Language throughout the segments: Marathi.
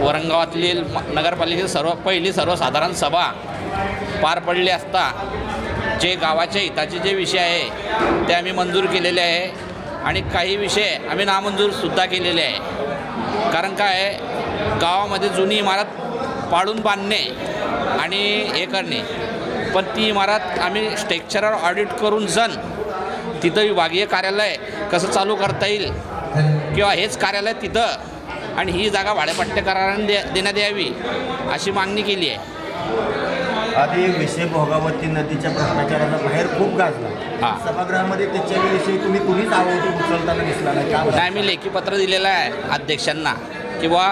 वरंगावातील म- नगरपालिकेची सर्व पहिली सर्वसाधारण सभा पार पडली असता जे गावाच्या हिताचे जे विषय आहे ते आम्ही मंजूर केलेले आहे. आणि काही विषय आम्ही नामंजूरसुद्धा केलेले आहे. कारण काय आहे, गावामध्ये जुनी इमारत पाडून बांधणे आणि हे करणे. पण ती इमारत आम्ही स्ट्रक्चरवर ऑडिट करून जण तिथं विभागीय कार्यालय कसं चालू करता येईल किंवा हेच कार्यालय तिथं आणि ही जागा भाडेपट्टे कराराने दे देण्यात यावी अशी मागणी केली आहे. आधी विषय भोगावती नदीच्या भ्रष्टाचाराचा बाहेर खूप गाजला. हा. सभागृहामध्ये त्याच्याविषयी तुम्ही कुणीच आवाज उचलताना दिसला नाही. का नाही आम्ही लेखी पत्र दिलेलं आहे अध्यक्षांना किंवा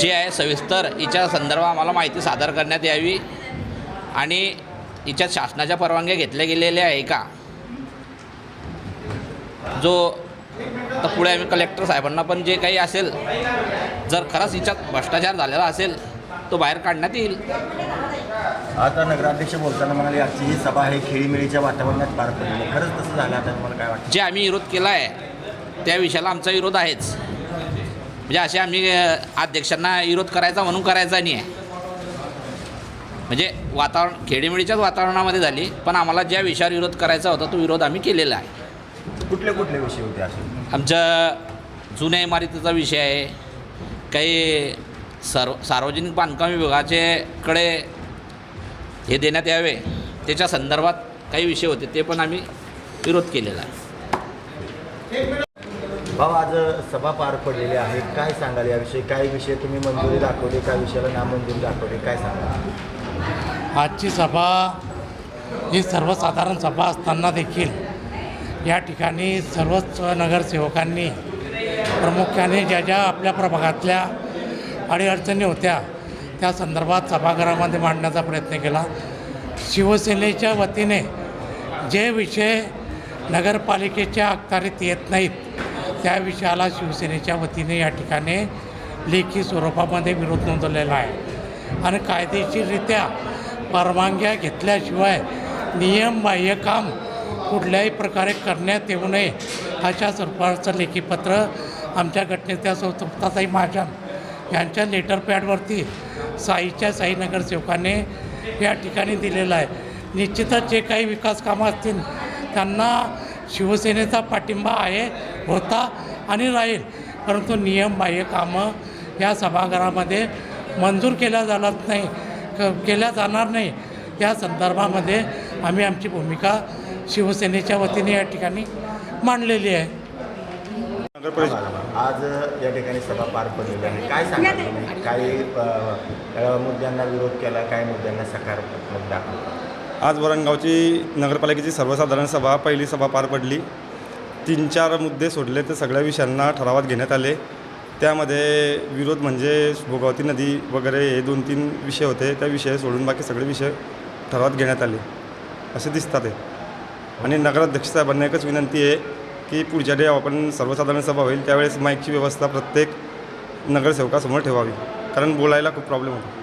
जे आहे सविस्तर हिच्या संदर्भात आम्हाला माहिती सादर करण्यात यावी. आणि हिच्यात शासनाच्या परवानग्या घेतल्या गेलेल्या आहे का? जो तर पुढे आम्ही कलेक्टर साहेबांना पण जे काही असेल जर खरंच हिच्यात भ्रष्टाचार झालेला असेल तो बाहेर काढण्यात येईल. आता नगराध्यक्ष बोलताना म्हणाले आजची ही सभा आहे खेळीमेळीच्या वातावरणात पार पडली. खरंच तसं झालं आता तुम्हाला काय वाटतं? जे आम्ही विरोध केला आहे त्या विषयाला आमचा विरोध आहेच. म्हणजे असे आम्ही अध्यक्षांना विरोध करायचा म्हणून करायचा नाही आहे म्हणजे वातावरण खेडीमेळीच्याच वातावरणामध्ये झाली पण आम्हाला ज्या विषयावर विरोध करायचा होता तो विरोध आम्ही केलेला आहे. कुठले कुठले विषय होते असे? आमच्या जुन्या इमारतीचा विषय आहे. काही सर्व सार्वजनिक बांधकाम विभागाचे कडे हे देण्यात यावे. त्याच्या संदर्भात काही विषय होते ते पण आम्ही विरोध केलेला आहे. भाऊ आज सभा पार पडलेली आहे. काय सांगाल याविषयी? काय विषय तुम्ही मंजुरी दाखवली काय विषयाला नामंजुरी दाखवली काय सांगाल? आजची सभा ही सर्वसाधारण सभा असताना देखील या ठिकाणी सर्वच नगरसेवकांनी प्रामुख्याने ज्या ज्या आपल्या प्रभागातल्या अडीअडचणी होत्या त्या संदर्भात सभागृहामध्ये मांडण्याचा प्रयत्न केला. शिवसेनेच्या वतीने जे विषय नगरपालिकेच्या अखत्यारीत येत नाहीत त्या विषयाला शिवसेनेच्या वतीने या ठिकाणी लेखी स्वरूपामध्ये विरोध नोंदवलेला आहे. आणि कायदेशीररित्या परवानग्या घेतल्याशिवाय नियमबाह्य काम कुठल्याही प्रकारे करण्यात येऊ नये अशा स्वरूपाचं लेखीपत्र आमच्या घटनेच्या सप्ताताई महाजन यांच्या लेटर पॅडवरती साईच्या साई नगरसेवकाने या ठिकाणी दिलेलं आहे. निश्चितच जे काही विकास कामं असतील त्यांना शिवसेनेचा पाठिंबा आहे होता आणि राहील. परंतु नियमबाह्य कामं या सभागृहामध्ये मंजूर केल्या जाणार नाही क केल्या जाणार नाही. या संदर्भामध्ये आम्ही आमची भूमिका शिवसेनेच्या वतीने या ठिकाणी मांडलेली आहे. आज या ठिकाणी सभा पार पडलेली आहे. काय तुम्ही? काही मुद्द्यांना विरोध केला काही मुद्द्यांना सकारात्मक दाखवला आज वरणगावची नगरपालिकेची सर्वसाधारण सभा पहिली सभा पार पडली. तीन चार मुद्दे सोडले तर सगळ्या विषयांना ठरावात घेण्यात आले. त्यामध्ये विरोध म्हणजे भोगावती नदी वगैरे हे दोन तीन विषय होते. त्या विषय सोडून बाकी सगळे विषय ठरावात घेण्यात आले. असे दिसतात आहे आणि नगराध्यक्ष साहेबांना एकच विनंती आहे की पुढच्या डे आपण सर्वसाधारण सभा होईल त्यावेळेस माईकची व्यवस्था प्रत्येक नगरसेवकासमोर ठेवावी. कारण बोलायला खूप प्रॉब्लेम होतो.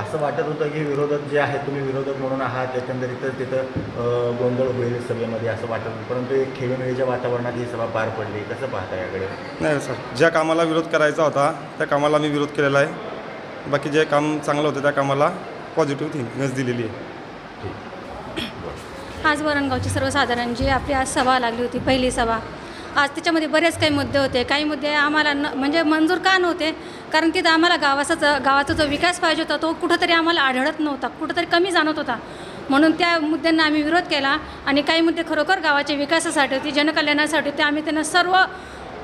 असं वाटत होतं की विरोधक जे आहेत तुम्ही विरोधक म्हणून आहात एकंदरीतच तिथं गोंधळ होईल सभेमध्ये असं वाटत होतं. परंतु एक खेळीमेळीच्या वातावरणात ही सभा पार पडली. कसं पाहता याकडे? नाही सर ज्या कामाला विरोध करायचा होता त्या कामाला मी विरोध केलेला आहे. बाकी जे काम चांगलं होतं त्या कामाला पॉझिटिव्ह थिंकिंगच दिलेली आहे. आज वरणगावची सर्वसाधारण जी आपली आज सभा लागली होती पहिली सभा. आज त्याच्यामध्ये बरेच काही मुद्दे होते. काही मुद्दे आम्हाला न म्हणजे मंजूर का नव्हते? कारण तिथं आम्हाला गावाचा गावाचा जो विकास पाहिजे होता तो कुठंतरी आम्हाला आढळत नव्हता. कुठंतरी कमी जाणवत होता. म्हणून त्या मुद्द्यांना आम्ही विरोध केला आणि काही मुद्दे खरोखर गावाच्या विकासासाठी होती जनकल्याणासाठी होते. आम्ही त्यांना सर्व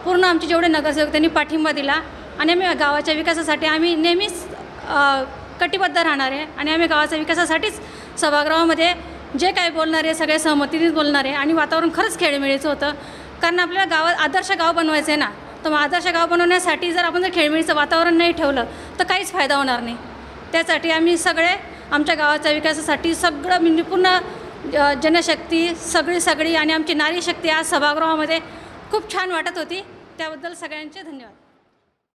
पूर्ण आमचे जेवढे नगरसेवक त्यांनी पाठिंबा दिला आणि आम्ही गावाच्या विकासासाठी आम्ही नेहमीच कटिबद्ध राहणार आहे आणि आम्ही गावाच्या विकासासाठीच सभागृहामध्ये जे काही आहे सगळे सहमतीनेच बोलणार आहे आणि वातावरण खरंच खेळमिळीचं होतं. कारण आपल्याला गावात आदर्श गाव बनवायचं आहे ना तर मग आदर्श गाव बनवण्यासाठी जर आपण जर खेळमिळीचं वातावरण नाही ठेवलं तर काहीच फायदा होणार नाही. त्यासाठी आम्ही सगळे आमच्या गावाच्या विकासासाठी सगळं म्हणजे पूर्ण जनशक्ती सगळी सगळी आणि आमची नारी शक्ती आज सभागृहामध्ये खूप छान वाटत होती. त्याबद्दल सगळ्यांचे धन्यवाद.